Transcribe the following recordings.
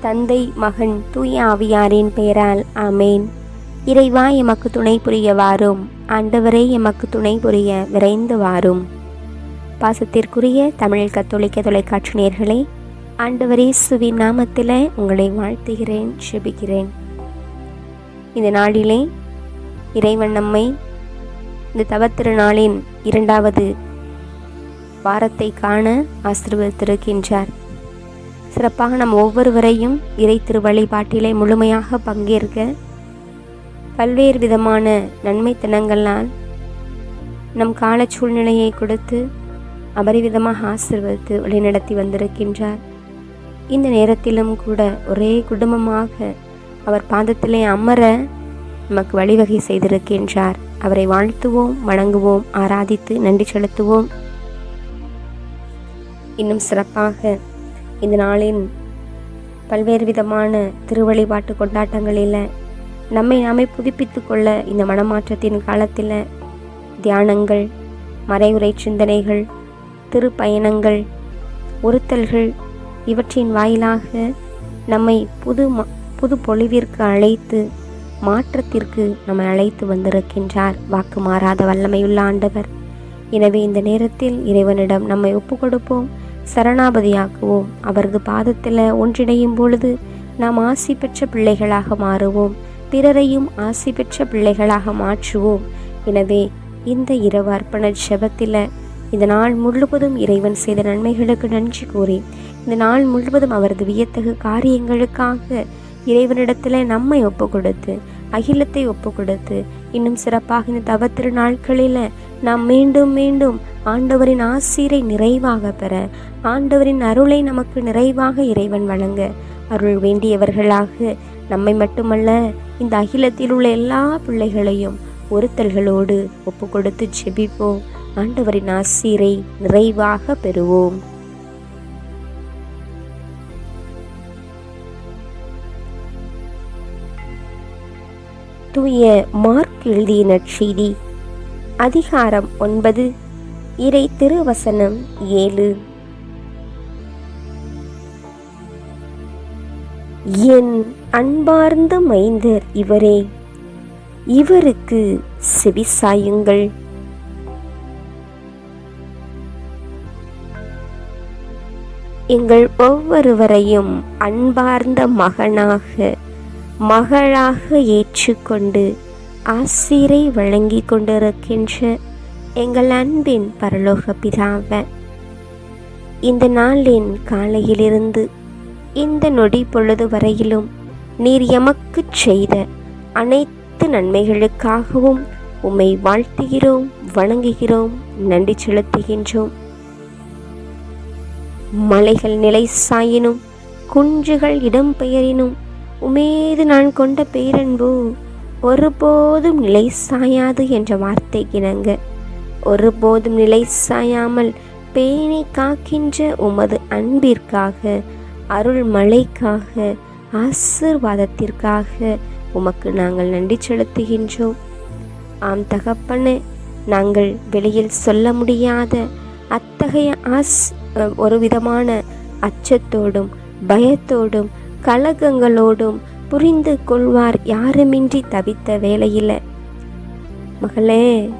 தந்தை மகன் தூய ஆவியாரின் பெயரால் ஆமேன். இறைவா எமக்கு துணை புரிய வாரும் ஆண்டவரே எமக்கு துணை புரிய விரைந்து வாரும் பாசத்திற்குரிய தமிழ் கத்தோலிக்க தொலைக்காட்சி நேர்களே ஆண்டவரே சுவின் நாமத்தில் உங்களை வாழ்த்துகிறேன் செபிக்கிறேன். இந்த நாளிலே இறைவன் நம்மை இந்த தவத்திருநாளின் இரண்டாவது வாரத்தை காண ஆசிர்வதித்திருக்கின்றார். சிறப்பாக நம் ஒவ்வொருவரையும் இறை திருவழிபாட்டிலே முழுமையாக பங்கேற்க பல்வேறு விதமான நன்மைத்தனங்களால் நம் கால சூழ்நிலையை கொடுத்து அபரிவிதமாக ஆசிர்வதித்து வழிநடத்தி வந்திருக்கின்றார். இந்த நேரத்திலும் கூட ஒரே குடும்பமாக அவர் பாதத்திலே அமர நமக்கு வழிவகை செய்திருக்கின்றார். அவரை வாழ்த்துவோம் வணங்குவோம் ஆராதித்து நன்றி செலுத்துவோம். இன்னும் சிறப்பாக இந்த நாளின் பல்வேறு விதமான திருவழிபாட்டு கொண்டாட்டங்களில் நம்மை நாமே புதுப்பித்து கொள்ள இந்த மனமாற்றத்தின் காலத்தில் தியானங்கள் மறைவுரை சிந்தனைகள் திருப்பயணங்கள் உறுத்தல்கள் இவற்றின் வாயிலாக நம்மை புது ம புது பொழிவிற்கு அழைத்து மாற்றத்திற்கு நம்மை அழைத்து வந்திருக்கின்றார் வாக்கு மாறாத வல்லமையுள்ள ஆண்டவர். எனவே இந்த நேரத்தில் இறைவனிடம் நம்மை ஒப்பு கொடுப்போம். சரணாபதியாக்குவோம். அவரது பாதத்தில் ஒன்றிணையும் பொழுது நாம் ஆசி பெற்ற பிள்ளைகளாக மாறுவோம். பிறரையும் ஆசி பெற்ற பிள்ளைகளாக மாற்றுவோம். எனவே இந்த இரவு அர்ப்பண ஜெபத்தில் இந்த நாள் முழுவதும் இறைவன் செய்த நன்மைகளுக்கு நன்றி கூறி இந்த நாள் முழுவதும் அவரது வியத்தகு காரியங்களுக்காக இறைவனிடத்தில் நம்மை ஒப்பு கொடுத்து அகிலத்தை ஒப்பு கொடுத்து இன்னும் சிறப்பாக இந்த தவத்திரு நாட்களில் நாம் மீண்டும் மீண்டும் ஆண்டவரின் ஆசீரை நிறைவாக பெற ஆண்டவரின் அருளை நமக்கு நிறைவாக இறைவன் வழங்க அருள் வேண்டியவர்களாக நம்மை மட்டுமல்ல இந்த அகிலத்தில் உள்ள எல்லா பிள்ளைகளையும் ஒருத்தல்களோடு ஒப்பு கொடுத்து ஜெபிப்போம் ஆண்டவரின் ஆசீரை நிறைவாக பெறுவோம். தூய மார்க் எழுதிய நற்செய்தி. அதிகாரம் ஒன்பது. இறை திருவசனம் ஏழு. என் அன்பார்ந்த மைந்தர் இவரே இவருக்கு செவிசாயுங்கள் எங்கள் ஒவ்வொருவரையும் அன்பார்ந்த மகனாக மகளாக ஏற்றுக்கொண்டு ஆசிரை வழங்கி கொண்டிருக்கின்ற எங்கள் அன்பின் பரலோக பிதாவ இந்த நாளின் காலையிலிருந்து இந்த நொடி பொழுது வரையிலும் நீர் எமக்கு செய்த அனைத்து நன்மைகளுக்காகவும் உம்மை வாழ்த்துகிறோம் வணங்குகிறோம் நன்றி செலுத்துகின்றோம். மலைகள் நிலை சாயினும் குன்றுகள் இடம்பெயரினும் உமேது நான் கொண்ட பேரன்பு ஒருபோதும் நிலை சாயாது என்ற வார்த்தை இணங்க. ஒருபோதும் நிலை சாயாமல் பேணி காக்கின்ற உமது அன்பிற்காக அருள் மழைக்காக ஆசிர்வாதத்திற்காக உமக்கு நாங்கள் நன்றி செலுத்துகின்றோம். ஆம் தகப்பனே நாங்கள் வெளியில் சொல்ல முடியாத அத்தகைய ஆஸ் ஒரு விதமான அச்சத்தோடும் பயத்தோடும் கலகங்களோடும் புரிந்து கொள்வார் யாருமின்றி தவித்த வேலையில் மகளே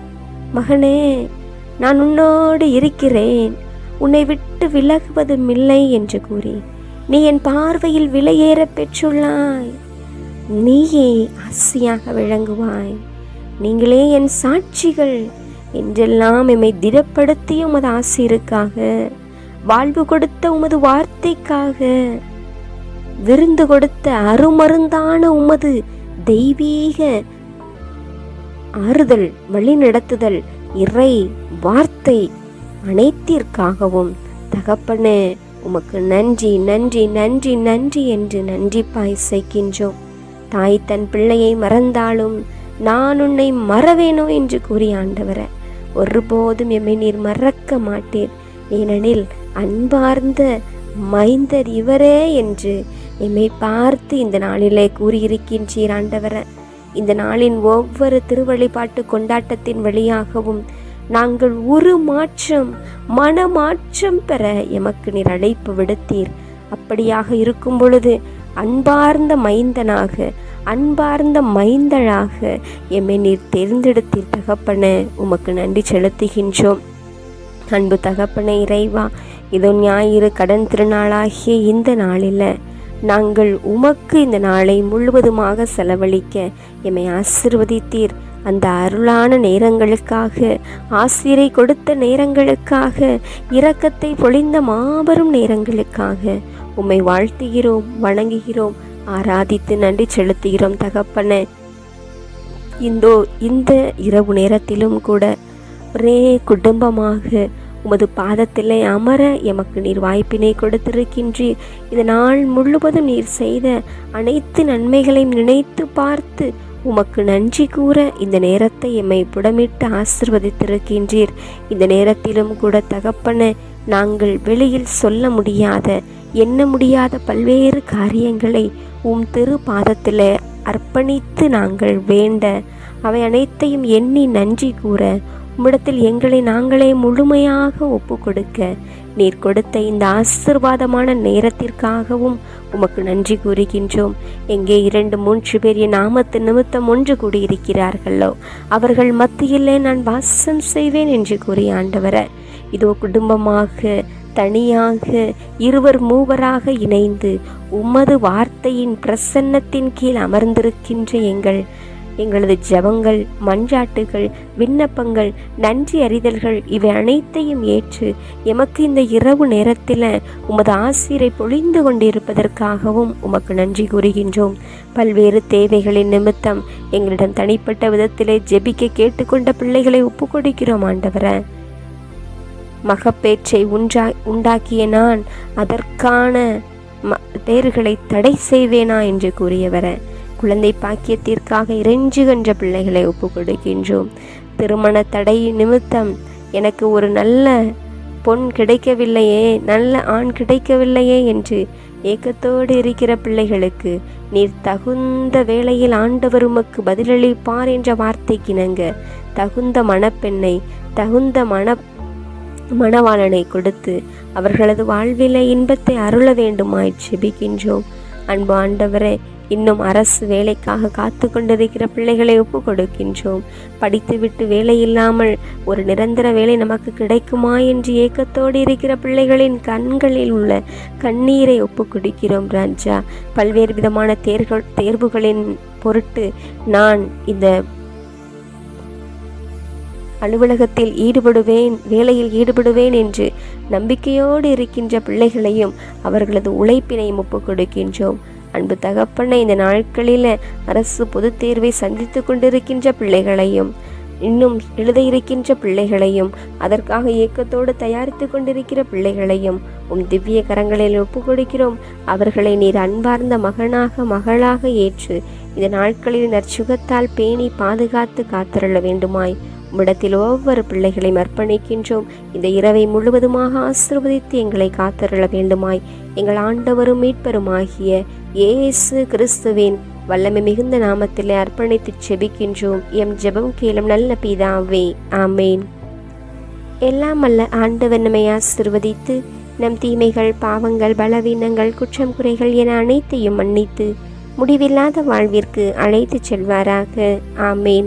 மகனே நான் உன்னோடு இருக்கிறேன். உன்னை விட்டு விலகுவதும் இல்லை என்று கூறி நீ என் பார்வையில் விலையேற பெற்றுள்ளாய். நீயே ஆசையாக விளங்குவாய். நீங்களே என் சாட்சிகள். என்றெல்லாம் எம்மை திடப்படுத்திய உமது ஆசிருக்காக. வாழ்வு கொடுத்த உமது வார்த்தைக்காக. விருந்து கொடுத்த அருமருந்தான உமது தெய்வீக ஆறுதல் வழிநடத்துதல் இறை வார்த்தை அனைத்திற்காகவும். தகப்பனே உமக்கு நன்றி நன்றி நன்றி நன்றி என்று நன்றி பாய்சைக்கின்றோம் தாய் தன் பிள்ளையை மறந்தாலும் நான் உன்னை மறவேனோ என்று கூறி ஆண்டவர ஒருபோதும் எம்மை நீர் மறக்க மாட்டீர். ஏனெனில் அன்பார்ந்த மைந்தர் இவரே என்று எம்மை பார்த்து இந்த நாளிலே கூறியிருக்கின்றீர் ஆண்டவர. இந்த நாளின் ஒவ்வொரு திருவழிபாட்டு கொண்டாட்டத்தின் வழியாகவும் நாங்கள் ஒரு மாற்றம் மனமாற்றம் பெற எமக்கு நீர் அழைப்பு விடுத்தீர். அப்படியாக இருக்கும் பொழுது அன்பார்ந்த மைந்தனாக அன்பார்ந்த மைந்தழாக எம்மை நீர் தேர்ந்தெடுத்தீர் தகப்பன. உமக்கு நன்றி செலுத்துகின்றோம். அன்பு தகப்பன இறைவா இதோ ஞாயிறு கடன் திருநாளாகிய இந்த நாளில் நாங்கள் உமக்கு இந்த நாளை முழுவதுமாக செலவழிக்க எம்மை ஆசிர்வதித்தீர். அந்த அருளான நேரங்களுக்காக ஆசிரை கொடுத்த நேரங்களுக்காக இரக்கத்தை பொழிந்த மாபெரும் நேரங்களுக்காக உம்மை வாழ்த்துகிறோம் வணங்குகிறோம் ஆராதித்து நன்றி செலுத்துகிறோம் தகப்பன. இந்தோ இந்த இரவு நேரத்திலும் கூட ஒரே குடும்பமாக உமது பாதத்திலே அமர எமக்கு நீர் வாய்ப்பினை கொடுத்திருக்கின்றீர் இந்த நாள் முழுவதும் நீர் செய்த அனைத்து நன்மைகளையும் நினைத்து பார்த்து உமக்கு நன்றி கூற இந்த நேரத்தை எம்மை புடமிட்டு ஆசிர்வதித்திருக்கின்றீர். இந்த நேரத்திலும் கூட தகப்பன நாங்கள் வெளியில் சொல்ல முடியாத எண்ண முடியாத பல்வேறு காரியங்களை உம் திரு பாதத்தில் அர்ப்பணித்து நாங்கள் வேண்ட அவை அனைத்தையும் எண்ணி நன்றி கூற உம்மிடத்தில் எங்களை நாங்களே முழுமையாக ஒப்பு கொடுக்க நீர் கொடுத்த இந்த ஆசிர்வாதமான நேரத்திற்காகவும் உமக்கு நன்றி கூறுகின்றோம். எங்கே இரண்டு மூன்று பேர் என் நாமத்து நிமித்தம் ஒன்று கூடியிருக்கிறார்களோ அவர்கள் மத்தியிலே நான் வாசம் செய்வேன் என்று கூறிய ஆண்டவரை இதோ குடும்பமாக தனியாக இருவர் மூவராக இணைந்து உமது வார்த்தையின் பிரசன்னத்தின் கீழ் அமர்ந்திருக்கின்ற எங்கள் எங்களது ஜபங்கள் மஞ்சாட்டுகள் விண்ணப்பங்கள் நன்றி அறிதல்கள் இவை அனைத்தையும் ஏற்று எமக்கு இந்த இரவு நேரத்தில் உமது ஆசிரை பொழிந்து கொண்டிருப்பதற்காகவும் உமக்கு நன்றி கூறுகின்றோம். பல்வேறு தேவைகளின் நிமித்தம் எங்களிடம் தனிப்பட்ட விதத்திலே ஜெபிக்க கேட்டுக்கொண்ட பிள்ளைகளை ஒப்புக்கொடுக்கிறோம் ஆண்டவரை. மகப்பேற்றை உண்டா உண்டாக்கிய நான் அதற்கான ம பேறுகளை தடை செய்வேனா என்று கூறியவரை. குழந்தை பாக்கியத்திற்காக இறைஞ்சுகின்ற பிள்ளைகளை ஒப்பு கொடுக்கின்றோம் திருமண தடை நிமித்தம் எனக்கு ஒரு நல்ல பொன் கிடைக்கவில்லையே நல்ல ஆண் கிடைக்கவில்லையே என்று ஏக்கத்தோடு இருக்கிற பிள்ளைகளுக்கு நீர் தகுந்த வேளையில் ஆண்டவர் உமக்கு பதிலளிப்பார் என்ற வார்த்தைக்கிணங்க தகுந்த மணப்பெண்ணை தகுந்த மன மணவாளனை கொடுத்து அவர்களது வாழ்வில இன்பத்தை அருள வேண்டுமாய் செபிக்கின்றோம் அன்பு ஆண்டவரே இன்னும் அரசு வேலைக்காக காத்து கொண்டிருக்கிற பிள்ளைகளை ஒப்பு கொடுக்கின்றோம். படித்துவிட்டு வேலை இல்லாமல் ஒரு நிரந்தர வேலை நமக்கு கிடைக்குமா என்று ஏக்கத்தோடு இருக்கிற பிள்ளைகளின் கண்களில் உள்ள கண்ணீரை ஒப்பு கொடுக்கிறோம் ராஜா. பல்வேறு விதமான தேர்கள் தேர்வுகளின் பொருட்டு நான் இந்த அலுவலகத்தில் ஈடுபடுவேன் வேலையில் ஈடுபடுவேன் என்று நம்பிக்கையோடு இருக்கின்ற பிள்ளைகளையும் அவர்களது உழைப்பினையும் ஒப்புக் கொடுக்கின்றோம். அன்பு தகப்பனை இந்த நாட்களில் அரசு பொதுத் தேர்வை சந்தித்து கொண்டிருக்கின்ற பிள்ளைகளையும் இன்னும் எழுத இருக்கின்ற பிள்ளைகளையும் அதற்காக இயக்கத்தோடு தயாரித்து கொண்டிருக்கிற பிள்ளைகளையும் உம் திவ்ய கரங்களில் ஒப்பு கொடுக்கிறோம் அவர்களை நீர் அன்பார்ந்த மகனாக மகளாக ஏற்று இந்த நாட்களில் நற்சுகத்தால் பேணி பாதுகாத்து காத்திரள வேண்டுமாய். உம்மிடத்தில் ஒவ்வொரு பிள்ளைகளையும் அர்ப்பணிக்கின்றோம். இந்த இரவை முழுவதுமாக ஆசிர்வதித்து எங்களை காத்தருள வேண்டுமாய். எங்கள் ஆண்டவரும் மீட்பருமாகிய ஏசு கிறிஸ்துவின் வல்லமை மிகுந்த நாமத்திலே அர்ப்பணித்து செபிக்கின்றோம். எம் ஜெபம் கேளும் நல்ல பிதாவே ஆமேன். எல்லாம் அல்ல ஆண்டவர் நம்மை ஆசிர்வதித்து நம் தீமைகள் பாவங்கள் பலவீனங்கள் குற்றம் குறைகள் என அனைத்தையும் மன்னித்து முடிவில்லாத வாழ்விற்கு அழைத்துச் செல்வாராக. ஆமேன்.